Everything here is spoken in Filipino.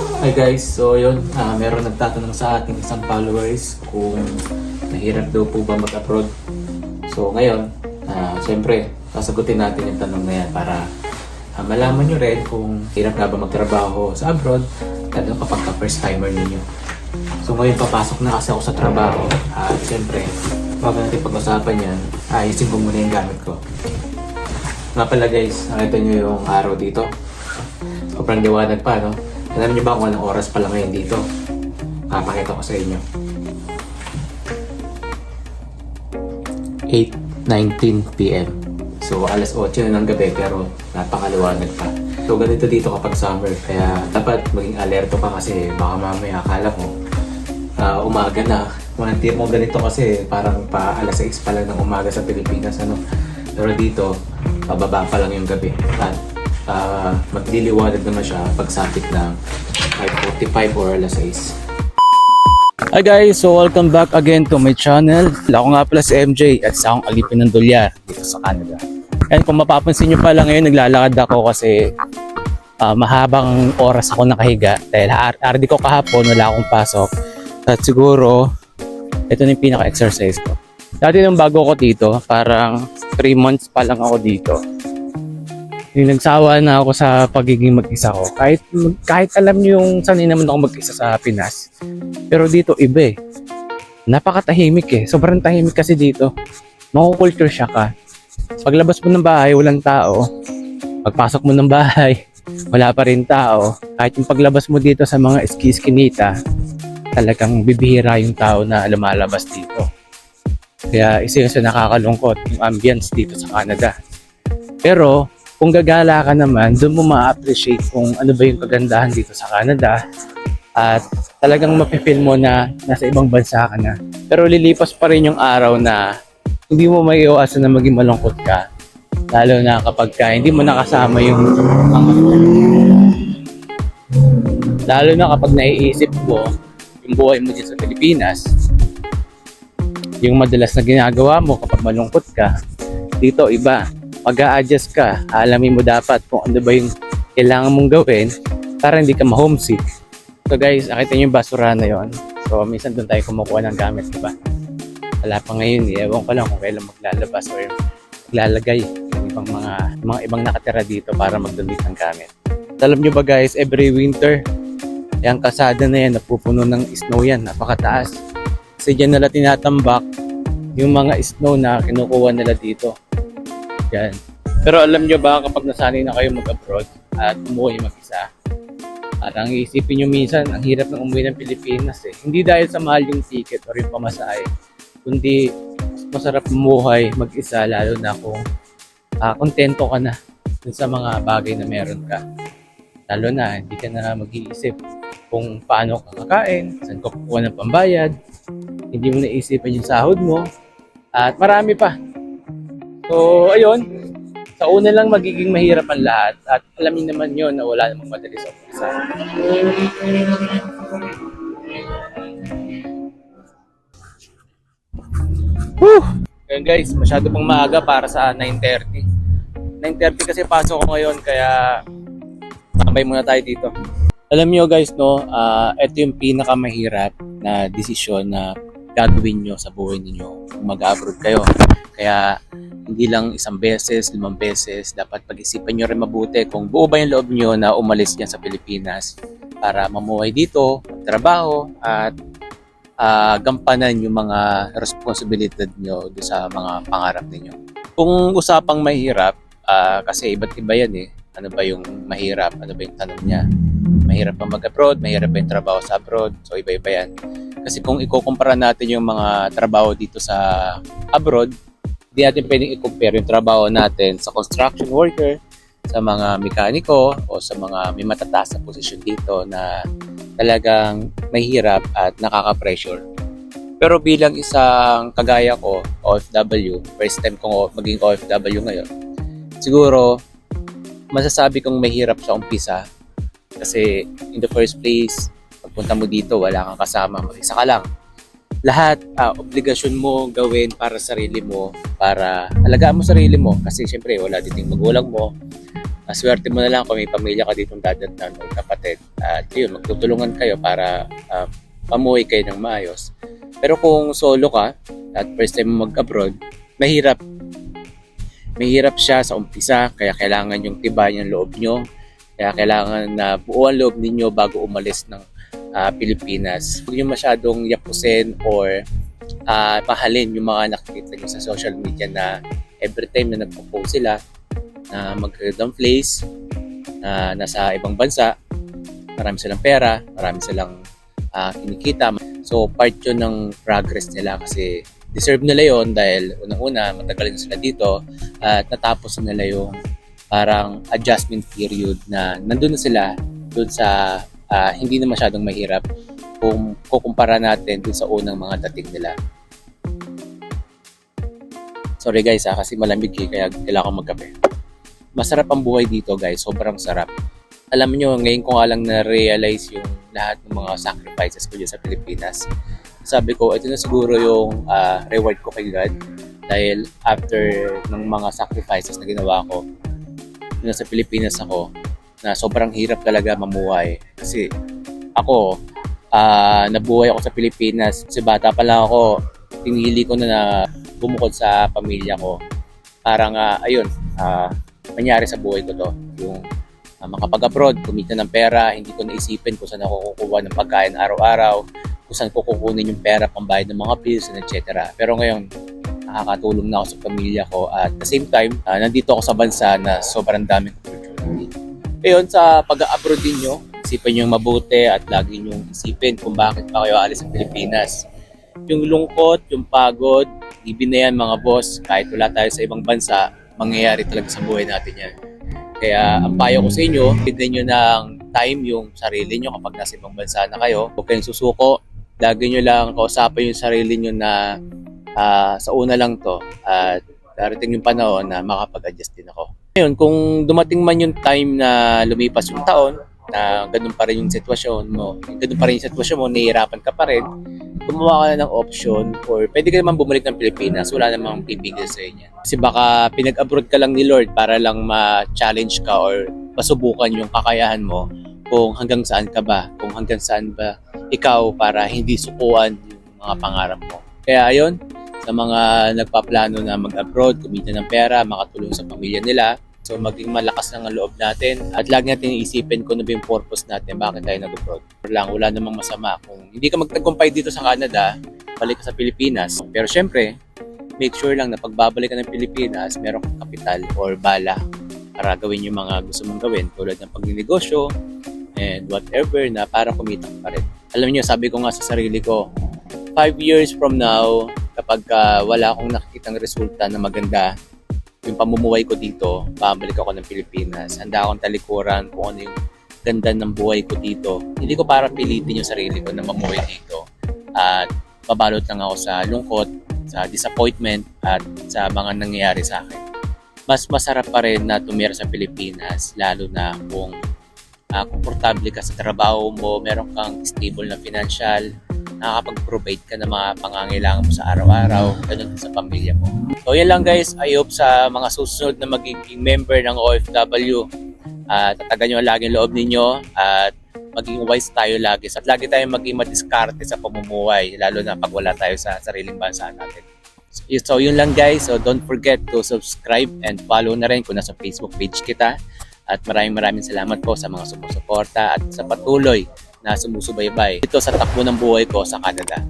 Hi guys, so yun, ah, meron nagtatanong sa ating isang followers kung nahirap daw po ba mag-abroad. So ngayon, ah, syempre, sasagutin natin yung tanong na yan para ah, malaman nyo rin kung hirap nga ba magtrabaho sa abroad, lalo kapag ka first timer ninyo. So ngayon papasok na kasi ako sa trabaho at syempre, bago natin pag-usapan yan, ayusin ko muna yung gamit ko. Nga pala guys, nakita nyo yung araw dito. Sobrang liwanag pa, no? Alam niyo ba kung anong oras pala ngayon dito? Papakita ko sa inyo. 8.19 p.m. So, alas 8 na ng gabi pero napakaliwanag pa. So, ganito dito kapag summer. Kaya dapat maging alerto ka kasi baka mamaya akala mo ah, umaga na. Kung hindi mo ganito kasi parang pa alas 6 pa lang ng umaga sa Pilipinas. Ano? Pero dito, pababa pa lang yung gabi. At ah, magliliwanag naman siya pagsapit ng 5.45 or alas 6. Hi guys! So welcome back again to my channel. Ako nga pala si MJ at sa akong alipin ng dolyar dito sa Canada. And kung mapapansin nyo pala ngayon, naglalakad ako kasi ah, mahabang oras ako nakahiga dahil RD ko kahapon, wala akong pasok. At siguro, ito na yung pinaka-exercise ko. Dati nung bago ko dito, parang 3 months pa lang ako dito. Yung nagsawa na ako sa pagiging mag-isa ko. Kahit, kahit alam niyo yung sanay naman ako mag-isa sa Pinas. Pero dito iba eh. Napakatahimik eh. Sobrang tahimik kasi dito. Makukulture shock ka. Paglabas mo ng bahay, walang tao. Pagpasok mo ng bahay, wala pa rin tao. Kahit yung paglabas mo dito sa mga ski-skinita, talagang bibihira yung tao na lumalabas dito. Kaya isa yun sa nakakalungkot, yung ambience dito sa Canada. Pero kung gagala ka naman, doon mo ma-appreciate kung ano ba yung kagandahan dito sa Canada at talagang mapifeel mo na nasa ibang bansa ka na. Pero lilipas pa rin yung araw na hindi mo may na maging malungkot ka. Lalo na kapag ka, hindi mo nakasama yung lalo na kapag naiisip mo yung buhay mo dito sa Pilipinas yung madalas na ginagawa mo kapag malungkot ka dito iba mag adjust ka. Alamin mo dapat kung ano ba yung kailangan mong gawin para hindi ka ma-homesick. So guys nakita niyo yung basura na yon so minsan doon tayo kumukuha ng gamit diba wala pa ngayon ewan ko lang kung kailan maglalabas or maglalagay yung ibang mga mga ibang nakatira dito para magdamit ng gamit. Alam nyo ba guys every winter yung kasada na yan napupuno ng snow yan. Napakataas. Kasi dyan nila tinatambak yung mga snow na kinukuha nila dito yan. Pero alam nyo ba kapag nasanay na kayo mag-abroad at umuwi mag-isa parang iisipin nyo minsan ang hirap ng umuwi ng Pilipinas eh. Hindi dahil sa mahal yung ticket or yung pamasahe kundi mas masarap mamuhay mag-isa lalo na kung ah, kontento ka na dun sa mga bagay na meron ka. Lalo na hindi ka na mag-iisip kung paano ka kakain, saan ka kukuha ng pambayad, hindi mo naisipan yung sahod mo, at marami pa. So, ayun, sa una lang magiging mahirap ang lahat at alamin naman yon na wala namang madali sa umpisa. Whew! Ayun guys, masyado pang maaga para sa 9.30. 9.30 kasi pasok ko ngayon kaya tambay muna tayo dito. Alam niyo guys no, ah ito yung pinakamahirap na desisyon na gagawin nyo sa buhay ninyo kung mag-abroad kayo. Kaya hindi lang isang beses, limang beses, dapat pag-isipan nyo rin mabuti kung buo ba yung loob nyo na umalis dyan sa Pilipinas para mamuhay dito, trabaho, at ah, gampanan yung mga responsibilidad nyo doon sa mga pangarap ninyo. Kung usapang mahirap, ah, kasi iba't iba yan eh. Ano ba yung mahirap? Ano ba yung tanong niya? Mahirap ba mag-abroad? Mahirap ba yung trabaho sa abroad? So iba-iba yan. Kasi kung ikukumpara natin yung mga trabaho dito sa abroad, hindi natin pwedeng i-compare yung trabaho natin sa construction worker, sa mga mekaniko, o sa mga may matataas na posisyon dito na talagang mahirap at nakaka-pressure. Pero bilang isang kagaya ko, OFW, first time kong maging OFW ngayon, siguro masasabi kong mahirap sa umpisa kasi in the first place, pagpunta mo dito, wala kang kasama, mag-isa ka lang. Lahat, ah, obligasyon mo gawin para sa sarili mo, para alagaan mo sarili mo. Kasi syempre, wala dito yung magulang mo. uh, swerte mo na lang kung may pamilya ka ditong dadatnan o kapatid. At yun, magtutulungan kayo para uh, pamuhay kayo ng maayos. Pero kung solo ka at first time mo mag-abroad, mahirap. Mahirap siya sa umpisa, kaya kailangan yung tibay ng loob nyo. Kaya kailangan na buo ang loob ninyo bago umalis ng ah, Pilipinas. Huwag nyo masyadong yapusin or ah, pahalin yung mga nakikita nyo sa social media na every time na nagpo-post sila na mag-freedom place, na nasa ibang bansa, marami silang pera, marami silang ah, kinikita. So part yun ng progress nila kasi deserve nila yon dahil unang-una matagal na sila dito at natapos na nila yung parang adjustment period na nandun na sila dun sa ah, hindi na masyadong mahirap kung kukumpara natin dun sa unang mga dating nila. Sorry guys ha, kasi malamig eh, kaya kailangan ko magkape. Masarap ang buhay dito guys, sobrang sarap. Alam niyo, ngayon ko nga lang na-realize yung lahat ng mga sacrifices ko dyan sa Pilipinas. Sabi ko, ito na siguro yung ah, reward ko kay God. Dahil after ng mga sacrifices na ginawa ko, nasa Pilipinas ako, na sobrang hirap talaga mamuhay. Kasi ako, ah, nabuhay ako sa Pilipinas. Kasi bata pa lang ako, pinili ko na na bumukod sa pamilya ko. Parang, ah, ayun, ah, nangyari sa buhay ko to. Yung uh, makapag-abroad, kumita ng pera, hindi ko naisipin kung saan ako kukuha ng pagkain araw-araw, kung saan ko kukunin yung pera pambayad ng mga bills, etc. Pero ngayon, nakakatulong na ako sa pamilya ko at the same time, ah, nandito ako sa bansa na sobrang daming. Ngayon, sa pag-abroad din nyo, isipin nyo mabuti at lagi nyo isipin kung bakit pa kayo alis sa Pilipinas. Yung lungkot, yung pagod, ibin na yan mga boss, kahit wala tayo sa ibang bansa, mangyayari talaga sa buhay natin yan. Kaya ang payo ko sa inyo, bigyan nyo ng time yung sarili nyo kapag nasa ibang bansa na kayo. Huwag kayong susuko. Lagi nyo lang kausapin yung sarili nyo na ah, sa una lang to. At darating yung panahon na makapag-adjust din ako. Ngayon, kung dumating man yung time na lumipas yung taon, na ganun pa rin yung sitwasyon mo, ganun pa rin yung sitwasyon mo, nahihirapan ka pa rin, gumawa ka na ng option or pwede ka naman bumalik ng Pilipinas, wala namang pipigil sa inyo. Kasi baka pinag-abroad ka lang ni Lord para lang ma-challenge ka or masubukan yung kakayahan mo kung hanggang saan ka ba, kung hanggang saan ba ikaw para hindi sukuan yung mga pangarap mo. Kaya ayun, sa mga nagpaplano na mag-abroad, kumita ng pera, makatulong sa pamilya nila, So maging malakas lang ang loob natin at lagi natin iisipin kung ano ba yung purpose natin, bakit tayo nag-abroad. Lang, wala namang masama. Kung hindi ka magtagumpay dito sa Canada, balik ka sa Pilipinas. Pero syempre, make sure lang na pagbabalik ka ng Pilipinas, meron kang kapital or bala para gawin yung mga gusto mong gawin tulad ng pagninegosyo and whatever na para kumita pa rin. Alam niyo, sabi ko nga sa sarili ko, five years from now, kapag ah, wala akong nakikitang resulta na maganda yung pamumuhay ko dito, pabalik ako ng Pilipinas. Handa akong talikuran kung ano yung ganda ng buhay ko dito. Hindi ko para pilitin yung sarili ko na mamuhay dito. At babalot lang ako sa lungkot, sa disappointment, at sa mga nangyayari sa akin. Mas masarap pa rin na tumira sa Pilipinas, lalo na kung uh, komportable ka sa trabaho mo, meron kang stable na financial, nakakapag-provide ka ng mga pangangailangan mo sa araw-araw, ganun sa pamilya mo. So yan lang guys, I hope sa mga susunod na magiging member ng OFW, uh, tatagan nyo ang laging loob ninyo at maging wise tayo lagi. At lagi tayong maging madiskarte sa pamumuhay, lalo na pag wala tayo sa sariling bansa natin. So yun lang guys, so don't forget to subscribe and follow na rin kung nasa Facebook page kita. At maraming maraming salamat po sa mga sumusuporta at sa patuloy na sumusubaybay dito sa takbo ng buhay ko sa Canada.